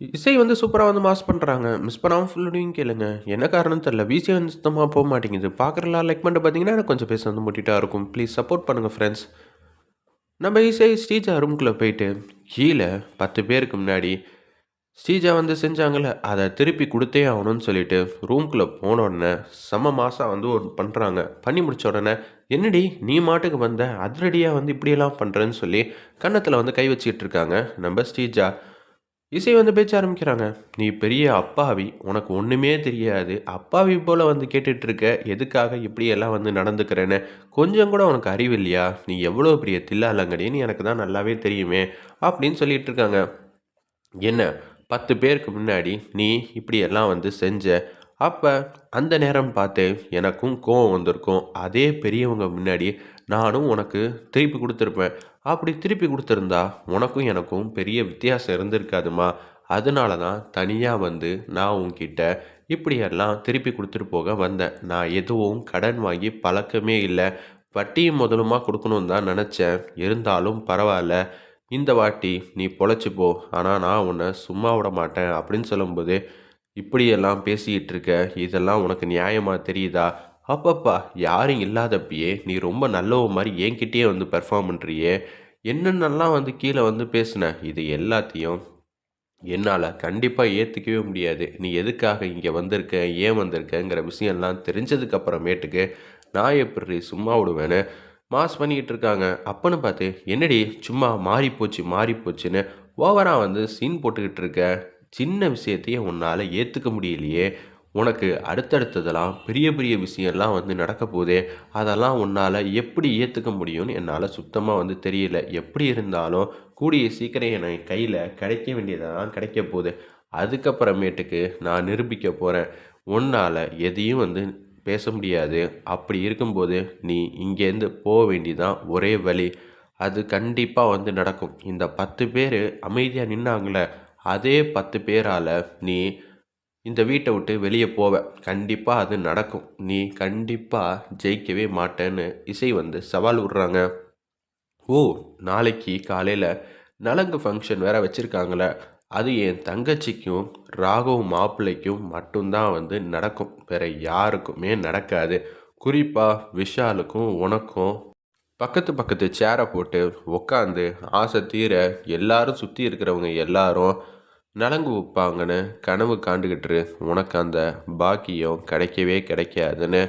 இசை வந்து சூப்பராக வந்து மாஸ் பண்ணுறாங்க மிஸ் பண்ணாமல் ஃபுல்லோடையும் கேளுங்க. என்ன காரணம்னு தெரில விசியே வந்து சுத்தமாக போக மாட்டேங்குது. பார்க்குறலாம் லைக் பண்ணிட்டு பார்த்தீங்கன்னா, எனக்கு கொஞ்சம் பேச வந்து முட்டிட்டா இருக்கும். ப்ளீஸ் சப்போர்ட் பண்ணுங்கள் ஃப்ரெண்ட்ஸ். நம்ம இசை ஸ்ரீஜா ரூம்குள்ளே போயிட்டு, கீழே பத்து பேருக்கு முன்னாடி ஸ்ரீஜா வந்து செஞ்சாங்கல்ல, அதை திருப்பி கொடுத்தே ஆகணும்னு சொல்லிட்டு, ரூம்குள்ளே போன உடனே செம்ம மாதம் வந்து ஒரு பண்ணுறாங்க பண்ணி முடிச்ச உடனே, "என்னடி நீ மாட்டுக்கு வந்த, அதிரடியாக வந்து இப்படியெல்லாம் பண்ணுறேன்னு சொல்லி கன்னத்தில் வந்து கை வச்சுக்கிட்டு இருக்காங்க நம்ம ஸ்ரீஜா. இசை வந்து பேச்ச ஆரம்பிக்கிறாங்க. "நீ பெரிய அப்பாவி. உனக்கு ஒன்றுமே தெரியாது. அப்பாவி போல் வந்து கேட்டுட்ருக்க எதுக்காக இப்படியெல்லாம் வந்து நடந்துக்கிறேன்னு. கொஞ்சம் கூட உனக்கு அறிவு இல்லையா? நீ எவ்வளோ பெரிய தில்லாலங்கடின்னு எனக்கு தான் நல்லாவே தெரியுமே" அப்படின்னு சொல்லிட்டு இருக்காங்க. "என்ன 10 பேருக்கு முன்னாடி நீ இப்படியெல்லாம் வந்து செஞ்ச. அப்போ அந்த நேரம் பார்த்து எனக்கும் கோவம் வந்திருக்கும். அதே பெரியவங்க முன்னாடி நானும் உனக்கு திருப்பி கொடுத்துருப்பேன் அப்படி திருப்பி கொடுத்துருந்தா உனக்கும் எனக்கும் பெரிய வித்தியாசம் இருந்திருக்காதும்மா. அதனால தான் தனியாக வந்து நான் உன்கிட்ட இப்படியெல்லாம் திருப்பி கொடுத்துட்டு போக வந்தேன். நான் எதுவும் கடன் வாங்கி பழக்கமே இல்லை வட்டியும் முதலுமா கொடுக்கணும்னு தான் நினச்சேன் இருந்தாலும் பரவாயில்ல இந்த வாட்டி நீ பொழைச்சி போ. ஆனால் நான் உன்னை சும்மா விட மாட்டேன்" அப்படின்னு சொல்லும்போது, "இப்படியெல்லாம் பேசிக்கிட்டு இருக்க. இதெல்லாம் உனக்கு நியாயமாக தெரியுதா? அப்பப்பா! யாரும் இல்லாதப்பயே நீ ரொம்ப நல்லவ மாதிரி என்கிட்டயே வந்து பெர்ஃபார்ம் பண்ணுறியே என்னென்னலாம் வந்து கீழே வந்து பேசுன. இது எல்லாத்தையும் என்னால் கண்டிப்பாக ஏற்றுக்கவே முடியாது. நீ எதுக்காக இங்கே வந்திருக்க? ஏன் வந்திருக்கங்கிற விஷயம்லாம் தெரிஞ்சதுக்கப்புறமேட்டுக்கு நான் எப்படி சும்மா விடுவேன்னு" மாஸ் பண்ணிக்கிட்டு இருக்காங்க. அப்பன்னு பார்த்து, "என்னடி சும்மா மாறிப்போச்சு மாறிப்போச்சுன்னு ஓவராக வந்து சீன் போட்டுக்கிட்டு இருக்க. சின்ன விஷயத்தையே உன்னால் ஏற்றுக்க முடியலையே. உனக்கு அடுத்தடுத்ததெல்லாம் பெரிய பெரிய விஷயம்லாம் வந்து நடக்கப் போதே. அதெல்லாம் உன்னால் எப்படி ஏற்றுக்க முடியும்னு என்னால் சுத்தமாக வந்து தெரியல. எப்படி இருந்தாலும் கூடிய சீக்கிரம் என் கையில் கிடைக்க வேண்டியதெல்லாம் கிடைக்க போகுது அதுக்கப்புறமேட்டுக்கு நான் நிரூபிக்க போகிறேன் உன்னால் எதையும் வந்து பேச முடியாது. அப்படி இருக்கும்போது நீ இங்கேருந்து போக வேண்டியது தான் ஒரே வழி. அது கண்டிப்பாக வந்து நடக்கும். இந்த பத்து பேர் அமைதியாக நின்னாங்களே அதே பத்து பேரால் நீ இந்த வீட்டை விட்டு வெளியே போவ. கண்டிப்பாக அது நடக்கும். நீ கண்டிப்பாக ஜெயிக்கவே மாட்டேன்னு" இசை வந்து சவால் விடுறாங்க. "ஓ! நாளைக்கு காலையில் நலங்கு ஃபங்க்ஷன் வேற வச்சுருக்காங்களே அது என் தங்கச்சிக்கும், ராகவும் மாப்பிள்ளைக்கும் மட்டும் தான் வந்து நடக்கும். வேற யாருக்குமே நடக்காது. குறிப்பாக விஷாலுக்கும் உனக்கும் பக்கத்து பக்கத்து சேரை போட்டு உட்காந்து ஆசை தீர எல்லாரும் சுற்றி இருக்கிறவங்க எல்லாரும் நலங்கு வைப்பாங்கன்னு கனவு காண்டுகிட்டு உனக்கு அந்த பாக்கியம் கிடைக்கவே கிடைக்காதுன்னு"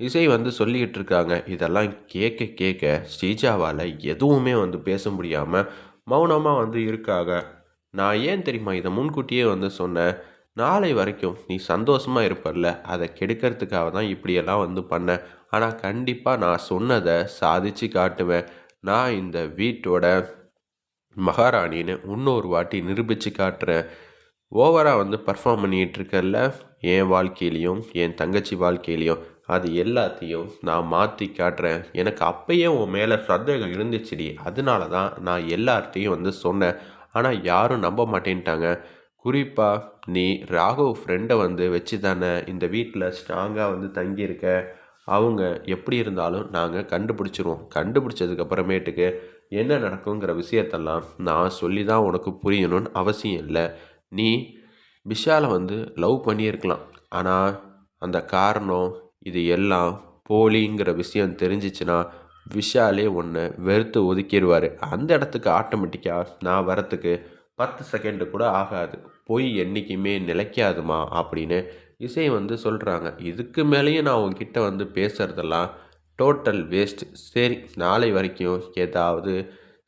இசை வந்து சொல்லிக்கிட்டு இருக்காங்க. இதெல்லாம் கேட்க கேட்க ஸ்ரீஜாவால் எதுவுமே வந்து பேச முடியாமல் மௌனமாக வந்து இருக்காங்க. "நான் ஏன் தெரியுமா இதை முன்கூட்டியே வந்து சொன்னேன். நாளை வரைக்கும் நீ சந்தோஷமா இருப்பல்ல. அதை கெடுக்கிறதுக்காக தான் இப்படியெல்லாம் வந்து பண்ணேன். ஆனால் கண்டிப்பாக நான் சொன்னதை சாதிச்சு காட்டுவேன். நான் இந்த வீட்டோட மகாராணின்னு இன்னொரு வாட்டி நிரூபித்து காட்டுறேன். ஓவராக வந்து பர்ஃபார்ம் பண்ணிக்கிட்டு என் வாழ்க்கையிலையும் என் தங்கச்சி வாழ்க்கையிலையும் அது எல்லாத்தையும் நான் மாற்றி காட்டுறேன். எனக்கு அப்பயே உன் மேலே சந்தேகம் இருந்துச்சுடி. அதனால தான் நான் எல்லார்ட்டையும் வந்து சொன்னேன். ஆனால் யாரும் நம்ப மாட்டேன்ட்டாங்க. குறிப்பாக நீ ராகவ் ஃப்ரெண்டை வந்து வச்சு தானே இந்த வீட்டில் ஸ்ட்ராங்காக வந்து தங்கியிருக்க. அவங்க எப்படி இருந்தாலும் நாங்கள் கண்டுபிடிச்சிருவோம் கண்டுபிடிச்சதுக்கப்புறமேட்டுக்கு என்ன நடக்குங்கிற விஷயத்தெல்லாம் நான் சொல்லி தான் உனக்கு புரியணும்னு அவசியம் இல்லை நீ விஷாலை வந்து லவ் பண்ணியிருக்கலாம். ஆனால் அந்த காரணம் இது எல்லாம் போலிங்கிற விஷயம் தெரிஞ்சிச்சுன்னா விஷாலே ஒன்று வெறுத்து ஒதுக்கிடுவார் அந்த இடத்துக்கு ஆட்டோமேட்டிக்காக நான் வரத்துக்கு பத்து செகண்டு கூட ஆகாது. பொய் என்றைக்குமே நிலைக்காதும்மா" அப்படின்னு இசை வந்து சொல்கிறாங்க "இதுக்கு மேலேயும் நான் உங்ககிட்ட வந்து பேசுகிறதெல்லாம் டோட்டல் வேஸ்ட். சரி நாளை வரைக்கும் ஏதாவது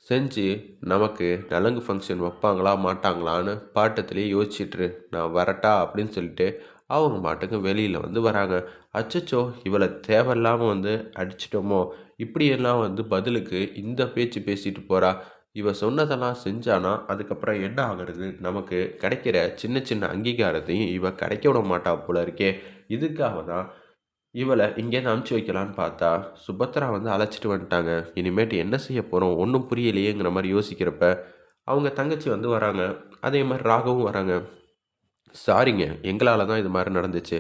செஞ்சு நமக்கு நலங்கு ஃபங்க்ஷன் வைப்பாங்களா மாட்டாங்களான்னு பாட்டத்திலேயே யோசிச்சுட்டு நான் வரட்டா" அப்படின்னு சொல்லிட்டு அவங்க மாட்டுக்கு வெளியில் வந்து வராங்க. அச்சச்சோ! இவளை தேவையில்லாமல் வந்து அடிச்சிட்டோமோ இப்படியெல்லாம் வந்து பதிலுக்கு இந்த பேச்சு பேசிட்டு போகிறா இவ சொன்னதெல்லாம் செஞ்சானா, அதுக்கப்புறம் என்ன ஆகிறது நமக்கு கிடைக்கிற சின்ன சின்ன அங்கீகாரத்தையும் இவ கிடைக்க விட மாட்டா போல இருக்கே. இதுக்காக தான் இவளை இங்கேருந்து அமுச்சு வைக்கலான்னு பார்த்தா, சுபத்ரா வந்து அழைச்சிட்டு வந்துட்டாங்க. இனிமேட்டு என்ன செய்ய போகிறோம் ஒன்றும் புரியலையேங்கிற மாதிரி யோசிக்கிறப்ப, அவங்க தங்கச்சி வந்து வராங்க. அதே மாதிரி ராகவும் வராங்க. "சாரிங்க. எங்களால் தான் இது மாதிரி நடந்துச்சு.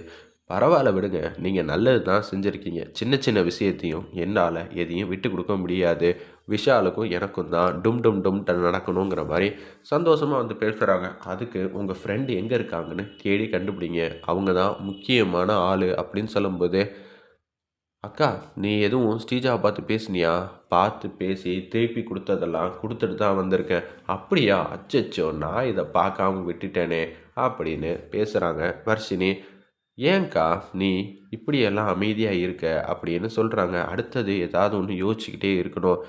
பரவாயில்ல விடுங்க. நீங்கள் நல்லது தான் செஞ்சுருக்கீங்க சின்ன சின்ன விஷயத்தையும் என்னால் எதையும் விட்டு கொடுக்க முடியாது. விஷாலுக்கும் எனக்கும் தான் டும் டும் டும் டன் நடக்கணுங்கிற மாதிரி சந்தோஷமாக வந்து பேசுகிறாங்க அதுக்கு உங்கள் ஃப்ரெண்டு எங்கே இருக்காங்கன்னு தேடி கண்டுபிடிங்க. அவங்க தான் முக்கியமான ஆள் அப்படின்னு சொல்லும்போது அக்கா நீ எதுவும் ஸ்ரீஜாவை பார்த்து பேசுனியா? பார்த்து பேசி திருப்பி கொடுத்ததெல்லாம் கொடுத்துட்டு தான் வந்திருக்கேன் அப்படியா? அச்சச்சோ நான் இதை பார்க்காம விட்டுட்டேனே அப்படின்னு பேசுகிறாங்க வர்ஷினி. ஏன்க்கா நீ இப்படியெல்லாம் அமைதியாக இருக்க? அப்படின்னு சொல்கிறாங்க அடுத்தது ஏதாவது ஒன்று யோசிச்சுக்கிட்டே இருக்கணும்.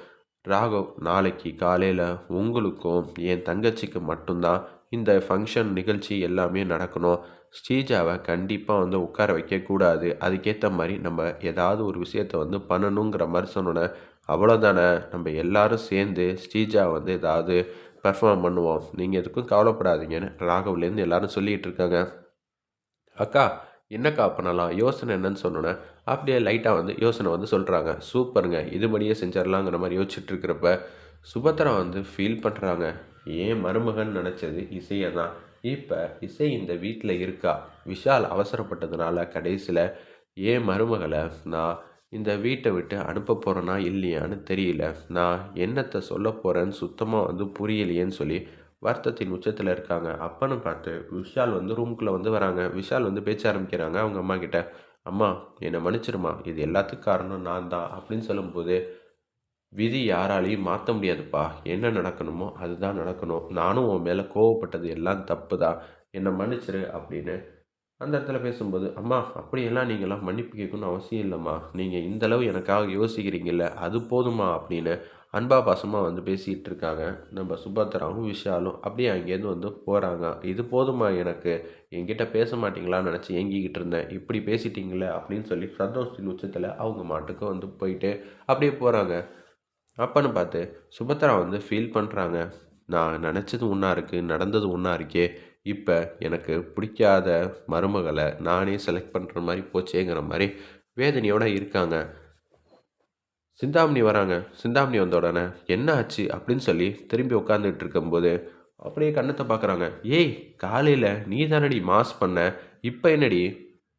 ராகவ் நாளைக்கு காலையில் உங்களுக்கும் என் தங்கச்சிக்கு மட்டும்தான் இந்த ஃபங்க்ஷன் நிகழ்ச்சி எல்லாமே நடக்கணும். ஸ்ரீஜாவை கண்டிப்பாக வந்து உட்கார வைக்கக்கூடாது அதுக்கேற்ற மாதிரி நம்ம ஏதாவது ஒரு விஷயத்த வந்து பண்ணணுங்கிற மாதிரி சொன்னோன்னே அவ்வளோதானே நம்ம எல்லாரும் சேர்ந்து ஸ்ரீஜா வந்து ஏதாவது பெர்ஃபார்ம் பண்ணுவோம். நீங்கள் எதுக்கும் கவலைப்படாதீங்கன்னு ராகவ்லேருந்து எல்லாரும் சொல்லிகிட்டு இருக்காங்க. அக்கா என்னக்கா பண்ணலாம் யோசனை என்னன்னு சொன்னோன்னே அப்படியே லைட்டாக வந்து யோசனை வந்து சொல்கிறாங்க சூப்பருங்க இதுபடியே செஞ்சிடலாங்கிற மாதிரி யோசிச்சுட்டு இருக்கிறப்ப சுபத்ரா வந்து ஃபீல் பண்ணுறாங்க ஏன் மருமகன் நினச்சது இசையை தான் இப்போ இசை இந்த வீட்டில் இருக்கா? விஷால் அவசரப்பட்டதுனால கடைசியில் ஏன் மருமகளை நான் இந்த வீட்டை விட்டு அனுப்ப போகிறேன்னா இல்லையான்னு தெரியல. நான் என்னத்தை சொல்ல போகிறேன்னு சுத்தமாக வந்து புரியலையேன்னு சொல்லி வருத்தத்தின் உச்சத்தில் இருக்காங்க. அப்பன்னு பார்த்து விஷால் வந்து ரூம்குள்ளே வந்து வராங்க. விஷால் வந்து பேச்ச ஆரம்பிக்கிறாங்க அவங்க அம்மா கிட்ட. அம்மா என்னை மன்னிச்சிருமா? இது எல்லாத்துக்கும் காரணம் நான் தான் அப்படின்னு சொல்லும்போது விதி யாராலையும் மாற்ற முடியாதுப்பா. என்ன நடக்கணுமோ அதுதான் நடக்கணும். நானும் உன் மேலே கோவப்பட்டது எல்லாம் தப்பு தான் என்னை மன்னிச்சிரு அப்படின்னு அந்த இடத்துல பேசும்போது அம்மா அப்படியெல்லாம் நீங்களாம் மன்னிப்பு கேட்கணும்னு அவசியம் இல்லைம்மா. நீங்கள் இந்தளவு எனக்காக யோசிக்கிறீங்கல்ல அது போதுமா? அப்படின்னு அன்பா பாசமாக வந்து பேசிகிட்டு இருக்காங்க நம்ம சுபத்ராவும் விஷாலும் அப்படியே அங்கேருந்து வந்து போகிறாங்க இது போதுமா எனக்கு? என்கிட்ட பேச மாட்டிங்களான்னு நினச்சி ஏங்கிக்கிட்டு இருந்தேன் இப்படி பேசிட்டீங்களே அப்படின்னு சொல்லி சந்தோஷத்தின் உச்சத்தில் அவங்க மாட்டுக்கு வந்து போயிட்டு அப்படியே போகிறாங்க அப்பன்னு பார்த்து சுபத்ரா வந்து ஃபீல் பண்ணுறாங்க நான் நினச்சது ஒன்றா இருக்குது நடந்தது ஒன்றா இருக்கே. இப்போ எனக்கு பிடிக்காத மருமகளை நானே செலக்ட் பண்ணுற மாதிரி போச்சேங்கிற மாதிரி வேதனையோடு இருக்காங்க. சிந்தாமணி வராங்க. சிந்தாமணி வந்த உடனே என்ன ஆச்சு அப்படின்னு சொல்லி திரும்பி உட்காந்துட்டு இருக்கும்போது அப்படியே கண்ணத்தை பார்க்குறாங்க. ஏய் காலையில் நீ தானடி மாஸ் பண்ண? இப்போ என்னடி?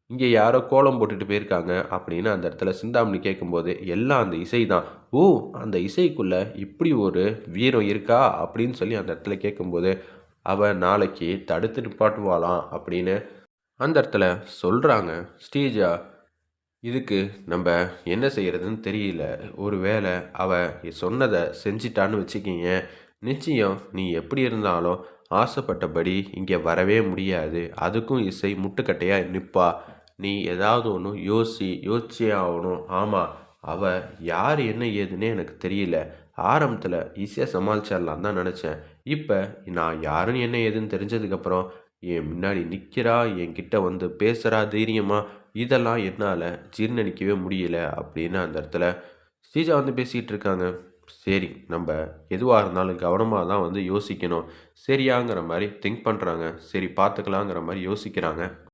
இங்கே யாரோ கோலம் போட்டுட்டு போயிருக்காங்க. அப்படின்னு அந்த இடத்துல சிந்தாமணி கேட்கும்போது எல்லாம் அந்த இசை தான். ஓ அந்த இசைக்குள்ளே இப்படி ஒரு வீரம் இருக்கா? அப்படின்னு சொல்லி அந்த இடத்துல கேட்கும்போது அவள் நாளைக்கு தடுத்து நிப்பாட்டுவாளாம் அப்படின்னு அந்த இடத்துல சொல்கிறாங்க ஸ்டேஜா இதுக்கு நம்ம என்ன செய்கிறதுன்னு தெரியல. ஒரு வேளை அவள் சொன்னதை செஞ்சிட்டான்னு வச்சுக்கிங்க. நிச்சயம் நீ எப்படி இருந்தாலும் ஆசைப்பட்டபடி இங்கே வரவே முடியாது. அதுக்கும் இசை முட்டுக்கட்டையாக நிற்பா நீ ஏதாவது ஒன்று யோசி யோசிச்சே ஆகணும். ஆமாம் அவள் யார் என்ன ஏதுன்னே எனக்கு தெரியல. ஆரம்பத்தில் ஈஸியாக சமாளிச்சிடலாம் தான் நினச்சேன். இப்போ நான் யாருன்னு என்ன ஏதுன்னு தெரிஞ்சதுக்கப்புறம் என் முன்னாடி நிற்கிறா என்கிட்ட வந்து பேசுகிறா தைரியமாக இதெல்லாம் என்னால் ஜீர்ணிக்கவே முடியல அப்படின்னு அந்த இடத்துல ஸ்ரீஜா வந்து பேசிகிட்டு இருக்காங்க. சரி நம்ம எதுவாக இருந்தாலும் கவனமாக தான் வந்து யோசிக்கணும். சரியாங்கிற மாதிரி திங்க் பண்ணுறாங்க சரி பார்த்துக்கலாங்கிற மாதிரி யோசிக்கிறாங்க.